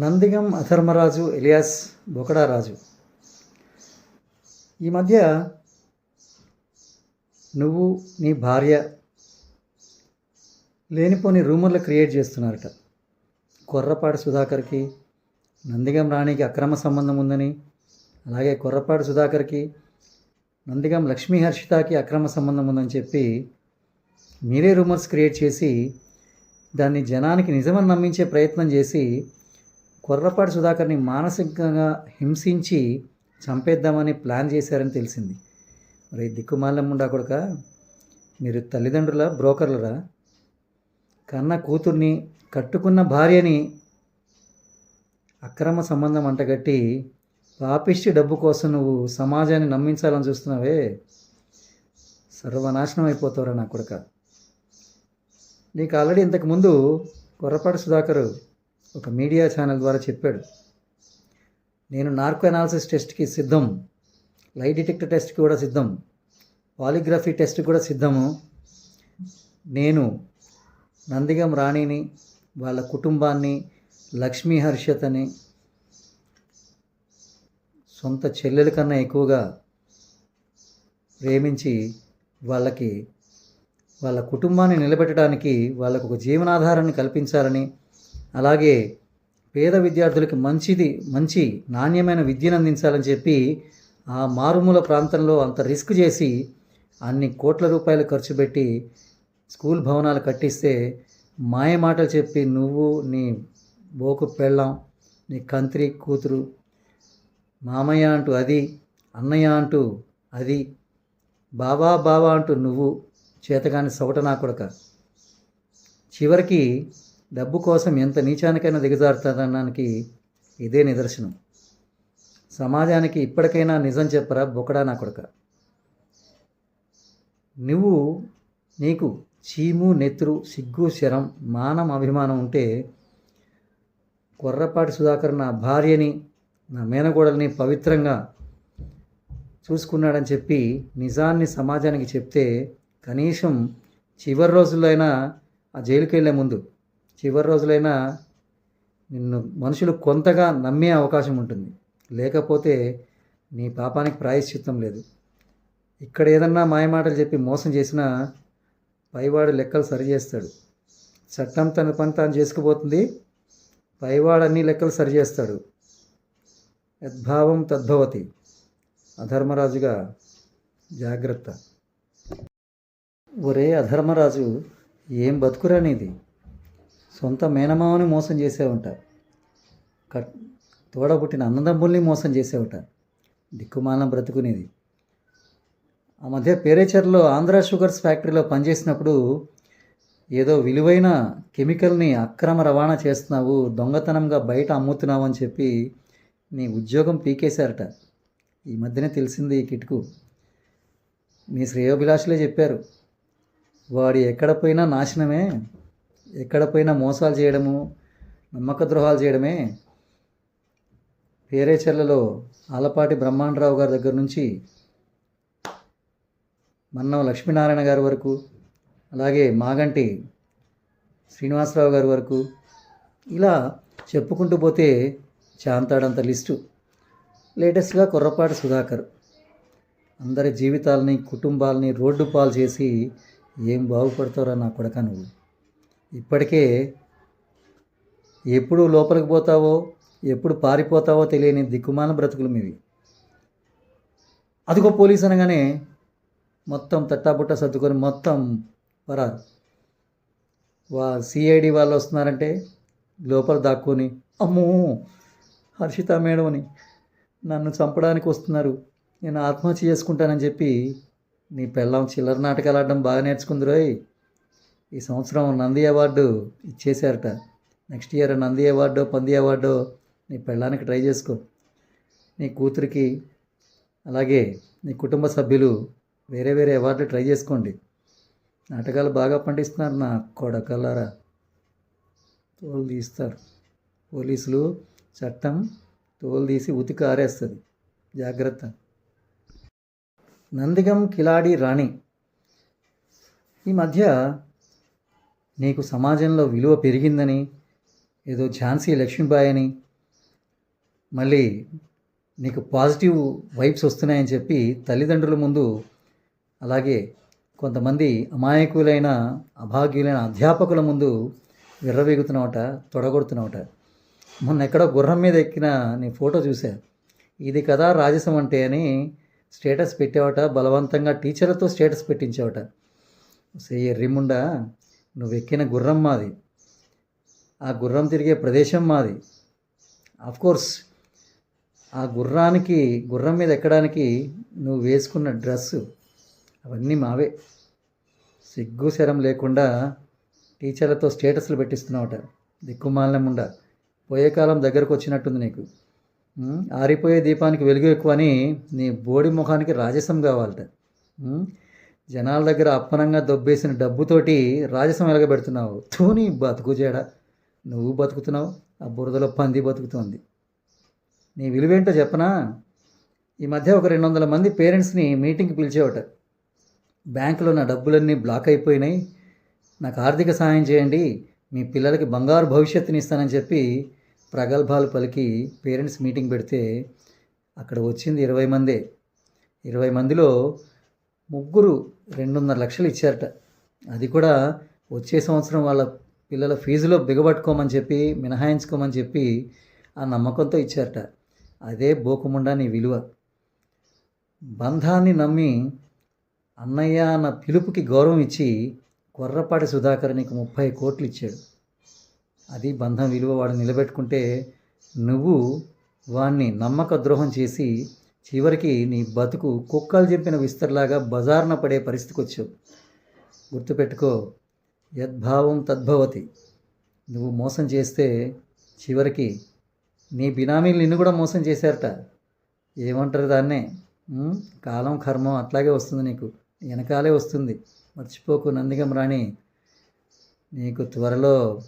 Nandigam అధర్మరాజు alias బొకడారాజు. ఈ మధ్య నువ్వు నీ భార్య లేనిపోని రూమర్లు క్రియేట్ చేస్తున్నారట. కొర్రపాటి సుధాకర్కి నందిగం రాణికి అక్రమ సంబంధం ఉందని అలాగే కొర్రపాటి సుధాకర్కి నందిగం లక్ష్మీ హర్షితకి అక్రమ సంబంధం ఉందని చెప్పి మీరే రూమర్స్ క్రియేట్ చేసి దాన్ని జనానికి నిజమని నమ్మించే ప్రయత్నం చేసి కొర్రపాటి సుధాకర్ని మానసికంగా హింసించి చంపేద్దామని ప్లాన్ చేశారని తెలిసింది. మరి దిక్కుమాలమ్ముండా కొడుక మీరు తల్లిదండ్రుల బ్రోకర్లరా? కన్న కూతుర్ని కట్టుకున్న భార్యని అక్రమ సంబంధం అంటగట్టి పాపిష్టి డబ్బు కోసం నువ్వు సమాజాన్ని నమ్మించాలని చూస్తున్నావే. సర్వనాశనం అయిపోతావురా నా కొడుక. నీకు ఆల్రెడీ ఇంతకుముందు కొర్రపాటి సుధాకరు ఒక మీడియా ఛానల్ ద్వారా చెప్పాడు. నేను నార్కో అనాలిసిస్ టెస్ట్కి సిద్ధం. లై డిటెక్టర్ టెస్ట్కి కూడా సిద్ధం. పాలిగ్రఫీ టెస్ట్ కూడా సిద్ధము. నేను నందిగం రాణిని వాళ్ళ కుటుంబాన్ని లక్ష్మీ హర్షతని సొంత చెల్లెల కన్నా ఎక్కువగా ప్రేమించి వాళ్ళకి వాళ్ళ కుటుంబాన్ని నిలబెట్టడానికి వాళ్ళకు ఒక జీవనాధారాన్ని కల్పించాలని అలాగే పేద విద్యార్థులకి మంచిది మంచి నాణ్యమైన విద్యను అందించాలని చెప్పి ఆ మారుమూల ప్రాంతంలో అంత రిస్క్ చేసి అన్ని కోట్ల రూపాయలు ఖర్చు పెట్టి స్కూల్ భవనాలు కట్టిస్తే మాయ మాటలు చెప్పి నువ్వు నీ బోకు పెళ్ళాం నీ కంత్రి కూతురు మామయ్య అంటూ అది అన్నయ్య అంటూ అది బావా బావా అంటూ నువ్వు చేతగాని సొగట నా కొడక. చివరికి డబ్బు కోసం ఎంత నీచానికైనా దిగజారుతారనడానికి ఇదే నిదర్శనం. సమాజానికి ఇప్పటికైనా నిజం చెప్పరా బొకడా నా కొడుక? నువ్వు నీకు చీము నెత్తురు సిగ్గు శరం మానం అభిమానం ఉంటే కొర్రపాటి సుధాకర్ నా భార్యని నా మేనగోడల్ని పవిత్రంగా చూసుకున్నాడని చెప్పి నిజాన్ని సమాజానికి చెప్తే కనీసం చివరి రోజుల్లో అయినా ఆ జైలుకి వెళ్ళే ముందు చివరి రోజులైనా నిన్ను మనుషులు కొంతగా నమ్మే అవకాశం ఉంటుంది. లేకపోతే నీ పాపానికి ప్రాయశ్చిత్తం లేదు. ఇక్కడ ఏదన్నా మాయమాటలు చెప్పి మోసం చేసినా పైవాడు లెక్కలు సరి చేస్తాడు చట్టం తన పని తాను చేసుకుపోతుంది. పైవాడు అన్ని లెక్కలు సరి చేస్తాడు యద్భావం తద్భవతి. అధర్మరాజుగా జాగ్రత్త. ఒరే అధర్మరాజు ఏం బతుకురా నీది? సొంత మేనమామని మోసం చేసేవంట. కట్ తోడబుట్టిన అన్నదమ్ముల్ని మోసం చేసేవట. దిక్కుమాలం బ్రతుకునేది. ఆ మధ్య పేరేచర్లో ఆంధ్ర షుగర్స్ ఫ్యాక్టరీలో పనిచేసినప్పుడు ఏదో విలువైన కెమికల్ని అక్రమ రవాణా చేస్తున్నావు దొంగతనంగా బయట అమ్ముతున్నావు అని చెప్పి నీ ఉద్యోగం పీకేశారట. ఈ మధ్యనే తెలిసింది ఈ కిటుకు. మీ శ్రేయోభిలాషులే చెప్పారు. వాడు ఎక్కడ పోయినా నాశనమే. ఎక్కడ పోయినా మోసాలు చేయడము నమ్మక ద్రోహాలు చేయడమే పేరేచర్లలో ఆలపాటి బ్రహ్మాండరావు గారి దగ్గర నుంచి మన్నం లక్ష్మీనారాయణ గారి వరకు అలాగే మాగంటి శ్రీనివాసరావు గారి వరకు ఇలా చెప్పుకుంటూ పోతే చాంతాడంత లిస్టు. లేటెస్ట్గా కుర్రపాటి సుధాకర్. అందరి జీవితాలని కుటుంబాలని రోడ్డు పాలు చేసి ఏం బాగుపడతారో నా కొడక నువ్వు? ఇప్పటికే ఎప్పుడు లోపలికి పోతావో ఎప్పుడు పారిపోతావో తెలియని దిక్కుమాన బ్రతుకులు మీవి. అదిగో పోలీస్ అనగానే మొత్తం తట్టాబుట్ట సర్దుకొని మొత్తం పరారు. వా సిఐడి వాళ్ళు వస్తున్నారంటే లోపల దాక్కొని అమ్మో హర్షిత మేడం అని నన్ను చంపడానికి వస్తున్నారు. నేను ఆత్మహత్య చేసుకుంటానని చెప్పి నీ పెళ్ళం చిల్లర నాటకాలు ఆడడం బాగా నేర్చుకుందిరోయ్ ఈ సంవత్సరం నంది అవార్డు ఇచ్చేశారట. నెక్స్ట్ ఇయర్ నంది అవార్డు పంది అవార్డు నీ పెళ్ళానికి ట్రై చేసుకో. నీ కూతురికి అలాగే నీ కుటుంబ సభ్యులు వేరే వేరే అవార్డులు ట్రై చేసుకోండి. నాటకాలు బాగా పండిస్తున్నారు నా కొడకల్లారా తోలు తీస్తారు. పోలీసులు చట్టం తోలు తీసి ఉతికి ఆరేస్తుంది. జాగ్రత్త. నందిగం కిలాడి రాణి. ఈ మధ్య నీకు సమాజంలో విలువ పెరిగిందని ఏదో ఝాన్సీ లక్ష్మీబాయి అని మళ్ళీ నీకు పాజిటివ్ వైబ్స్ వస్తున్నాయని చెప్పి తల్లిదండ్రుల ముందు అలాగే కొంతమంది అమాయకులైన అభాగ్యులైన అధ్యాపకుల ముందు విర్రవీగుతున్నావట తొడగొడుతున్నావట. మొన్న ఎక్కడో గుర్రం మీద ఎక్కిన నీ ఫోటో చూసా ఇది కదా రాజసం అంటే అని స్టేటస్ పెట్టేవట బలవంతంగా టీచర్లతో స్టేటస్ పెట్టించావట. సే ఎర్రిముండా నువ్వు ఎక్కిన గుర్రం మాది. ఆ గుర్రం తిరిగే ప్రదేశం మాది. కోర్స్ ఆ గుర్రానికి గుర్రం మీద ఎక్కడానికి నువ్వు వేసుకున్న డ్రెస్సు అవన్నీ మావే. సిగ్గు శరం లేకుండా టీచర్లతో స్టేటస్లు పెట్టిస్తున్నావుట. దిక్కుమాలినముండ పోయే కాలం దగ్గరకు వచ్చినట్టుంది నీకు. ఆరిపోయే దీపానికి వెలుగు ఎక్కువ అని నీ బోడి ముఖానికి రాజసం కావాలట. జనాల దగ్గర అప్పనంగా దొబ్బేసిన డబ్బుతోటి రాజసం వెలగబెడుతున్నావు తోని బతుకు చేడ నువ్వు బతుకుతున్నావు ఆ బురదలో పంది బతుకుతోంది. నీ విలువేంటో చెప్పనా? ఈ మధ్య ఒక రెండు వందల మంది పేరెంట్స్ని మీటింగ్కి పిలిచేవట. బ్యాంకులో నా డబ్బులన్నీ బ్లాక్ అయిపోయినాయి. నాకు ఆర్థిక సహాయం చేయండి మీ పిల్లలకి బంగారు భవిష్యత్తుని ఇస్తానని చెప్పి ప్రగల్భాలు పలికి పేరెంట్స్ మీటింగ్ పెడితే అక్కడ వచ్చింది ఇరవై మందే. ఇరవై మందిలో ముగ్గురు రెండున్నర లక్షలు ఇచ్చారట. అది కూడా వచ్చే సంవత్సరం వాళ్ళ పిల్లల ఫీజులో బిగబట్టుకోమని చెప్పి మినహాయించుకోమని చెప్పి ఆ నమ్మకంతో ఇచ్చారట. అదే బోకముండా నీ విలువ. బంధాన్ని నమ్మి అన్నయ్య అన్న పిలుపుకి గౌరవం ఇచ్చి కొర్రపాటి సుధాకర్ నీకు ముప్పై కోట్లు ఇచ్చాడు. అది బంధం విలువ వాడు నిలబెట్టుకుంటే నువ్వు వాణ్ణి నమ్మక ద్రోహం చేసి చివరికి నీ బతుకు కుక్కలు చెప్పిన విస్తరలాగా బజార్న పడే పరిస్థితికి వచ్చావు గుర్తుపెట్టుకో యద్భావం తద్భవతి. నువ్వు మోసం చేస్తే చివరికి నీ బినామీలు నిన్ను కూడా మోసం చేశారట. ఏమంటారు దాన్నే? కాలం కర్మం అట్లాగే వస్తుంది నీకు. వెనకాలే వస్తుంది. మర్చిపోకు నందిగం రాణి. నీకు త్వరలో